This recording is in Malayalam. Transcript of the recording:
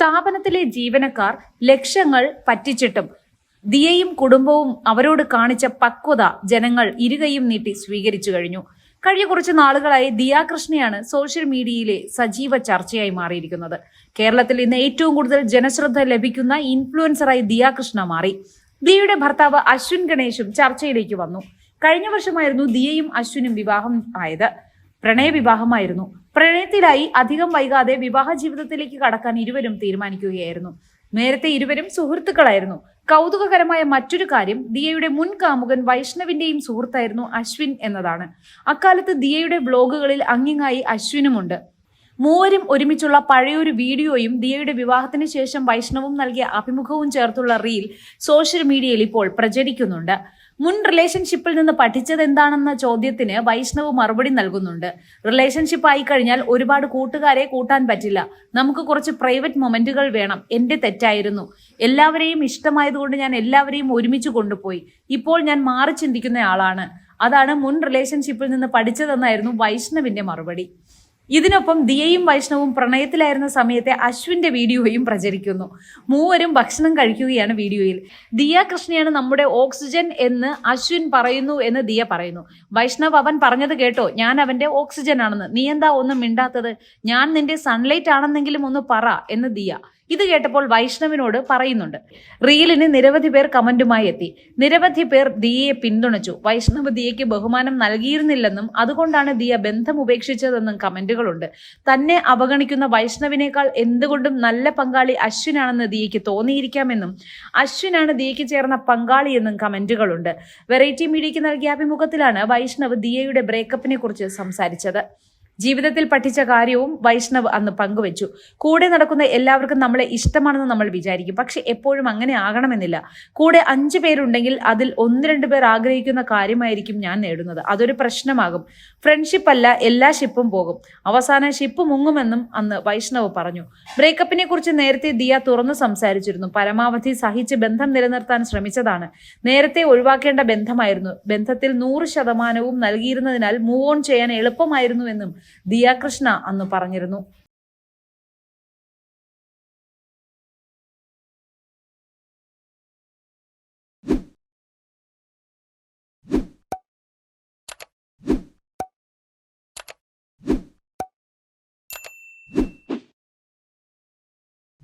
സ്ഥാപനത്തിലെ ജീവനക്കാർ ലക്ഷങ്ങൾ പറ്റിച്ചിട്ടും ദിയയും കുടുംബവും അവരോട് കാണിച്ച പക്വത ജനങ്ങൾ ഇരുകയും നീട്ടി സ്വീകരിച്ചു കഴിഞ്ഞു. കഴിഞ്ഞ കുറച്ച് നാളുകളായി ദിയാകൃഷ്ണയാണ് സോഷ്യൽ മീഡിയയിലെ സജീവ ചർച്ചയായി മാറിയിരിക്കുന്നത്. കേരളത്തിൽ ഇന്ന് ഏറ്റവും കൂടുതൽ ജനശ്രദ്ധ ലഭിക്കുന്ന ഇൻഫ്ലുവൻസറായി ദിയാകൃഷ്ണ മാറി. ദിയയുടെ ഭർത്താവ് അശ്വിൻ ഗണേശും ചർച്ചയിലേക്ക് വന്നു. കഴിഞ്ഞ വർഷമായിരുന്നു ദിയയും അശ്വിനും വിവാഹം ആയത്. പ്രണയവിവാഹമായിരുന്നു. പ്രണയത്തിലായി അധികം വൈകാതെ വിവാഹ ജീവിതത്തിലേക്ക് കടക്കാൻ ഇരുവരും തീരുമാനിക്കുകയായിരുന്നു. നേരത്തെ ഇരുവരും സുഹൃത്തുക്കളായിരുന്നു. കൗതുകകരമായ മറ്റൊരു കാര്യം ദിയയുടെ മുൻ കാമുകൻ വൈഷ്ണവിന്റെയും സുഹൃത്തായിരുന്നു അശ്വിൻ എന്നതാണ്. അക്കാലത്ത് ദിയയുടെ ബ്ലോഗുകളിൽ അങ്ങിങ്ങായി അശ്വിനുമുണ്ട്. മൂവരും ഒരുമിച്ചുള്ള പഴയൊരു വീഡിയോയും ദിയയുടെ വിവാഹത്തിന് ശേഷം വൈഷ്ണവും നൽകിയ അഭിമുഖവും ചേർത്തുള്ള റീൽ സോഷ്യൽ മീഡിയയിൽ ഇപ്പോൾ പ്രചരിക്കുന്നുണ്ട്. മുൻ റിലേഷൻഷിപ്പിൽ നിന്ന് പഠിച്ചത് എന്താണെന്ന ചോദ്യത്തിന് വൈഷ്ണവ് മറുപടി നൽകുന്നുണ്ട്. റിലേഷൻഷിപ്പ് ആയി കഴിഞ്ഞാൽ ഒരുപാട് കൂട്ടുകാരെ കൂട്ടാൻ പറ്റില്ല. നമുക്ക് കുറച്ച് പ്രൈവറ്റ് മൊമെന്റുകൾ വേണം. എന്റെ തെറ്റായിരുന്നു. എല്ലാവരെയും ഇഷ്ടമായതുകൊണ്ട് ഞാൻ എല്ലാവരെയും ഒരുമിച്ച് കൊണ്ടുപോയി. ഇപ്പോൾ ഞാൻ മാറി ചിന്തിക്കുന്ന ആളാണ്. അതാണ് മുൻ റിലേഷൻഷിപ്പിൽ നിന്ന് പഠിച്ചതെന്നായിരുന്നു വൈഷ്ണവിന്റെ മറുപടി. ഇതിനൊപ്പം ദിയയും വൈഷ്ണവും പ്രണയത്തിലായിരുന്ന സമയത്തെ അശ്വിന്റെ വീഡിയോയും പ്രചരിക്കുന്നു. മൂവരും ഭക്ഷണം കഴിക്കുകയാണ് വീഡിയോയിൽ. ദിയ കൃഷ്ണയാണ് നമ്മുടെ ഓക്സിജൻ എന്ന് അശ്വിൻ പറയുന്നു എന്ന് ദിയ പറയുന്നു. വൈഷ്ണവ് അവൻ പറഞ്ഞത് കേട്ടോ ഞാൻ അവന്റെ ഓക്സിജൻ ആണെന്ന് നീ എന്താ ഒന്നും മിണ്ടാത്തത്? ഞാൻ നിന്റെ സൺലൈറ്റ് ആണെന്നെങ്കിലും ഒന്ന് പറ എന്ന് ദിയ. ഇത് കേട്ടപ്പോൾ വൈഷ്ണവിനോട് പറയുന്നുണ്ട്. റീലിന് നിരവധി പേർ കമന്റുമായി എത്തി. നിരവധി പേർ ദിയയെ പിന്തുണച്ചു. വൈഷ്ണവ് ദിയയ്ക്ക് ബഹുമാനം നൽകിയിരുന്നില്ലെന്നും അതുകൊണ്ടാണ് ദിയ ബന്ധം ഉപേക്ഷിച്ചതെന്നും കമന്റുകളുണ്ട്. തന്നെ അവഗണിക്കുന്ന വൈഷ്ണവിനേക്കാൾ എന്തുകൊണ്ടും നല്ല പങ്കാളി അശ്വിനാണെന്ന് ദിയയ്ക്ക് തോന്നിയിരിക്കാമെന്നും അശ്വിനാണ് ദിയയ്ക്ക് ചേർന്ന പങ്കാളിയെന്നും കമന്റുകളുണ്ട്. വെറൈറ്റി മീഡിയയ്ക്ക് നൽകിയ അഭിമുഖത്തിലാണ് വൈഷ്ണവ് ദിയയുടെ ബ്രേക്കപ്പിനെ കുറിച്ച് സംസാരിച്ചത്. ജീവിതത്തിൽ പഠിച്ച കാര്യവും വൈഷ്ണവ് അന്ന് പങ്കുവച്ചു. കൂടെ നടക്കുന്ന എല്ലാവർക്കും നമ്മളെ ഇഷ്ടമാണെന്ന് നമ്മൾ വിചാരിക്കും. പക്ഷെ എപ്പോഴും അങ്ങനെ ആകണമെന്നില്ല. കൂടെ അഞ്ചു പേരുണ്ടെങ്കിൽ അതിൽ ഒന്ന് രണ്ട് പേർ ആഗ്രഹിക്കുന്ന കാര്യമായിരിക്കും ഞാൻ നേടുന്നത്. അതൊരു പ്രശ്നമാകും. ഫ്രണ്ട്ഷിപ്പ് അല്ല എല്ലാ ഷിപ്പും പോകും. അവസാന ഷിപ്പ് മുങ്ങുമെന്നും അന്ന് വൈഷ്ണവ് പറഞ്ഞു. ബ്രേക്കപ്പിനെ കുറിച്ച് നേരത്തെ ദിയ തുറന്നു സംസാരിച്ചിരുന്നു. പരമാവധി സഹിച്ച് ബന്ധം നിലനിർത്താൻ ശ്രമിച്ചതാണ്. നേരത്തെ ഒഴിവാക്കേണ്ട ബന്ധമായിരുന്നു. ബന്ധത്തിൽ നൂറ് ശതമാനവും നൽകിയിരുന്നതിനാൽ മൂവ് ഓൺ ചെയ്യാൻ എളുപ്പമായിരുന്നുവെന്നും ദിയ കൃഷ്ണ അന്ന് പറഞ്ഞിരുന്നു.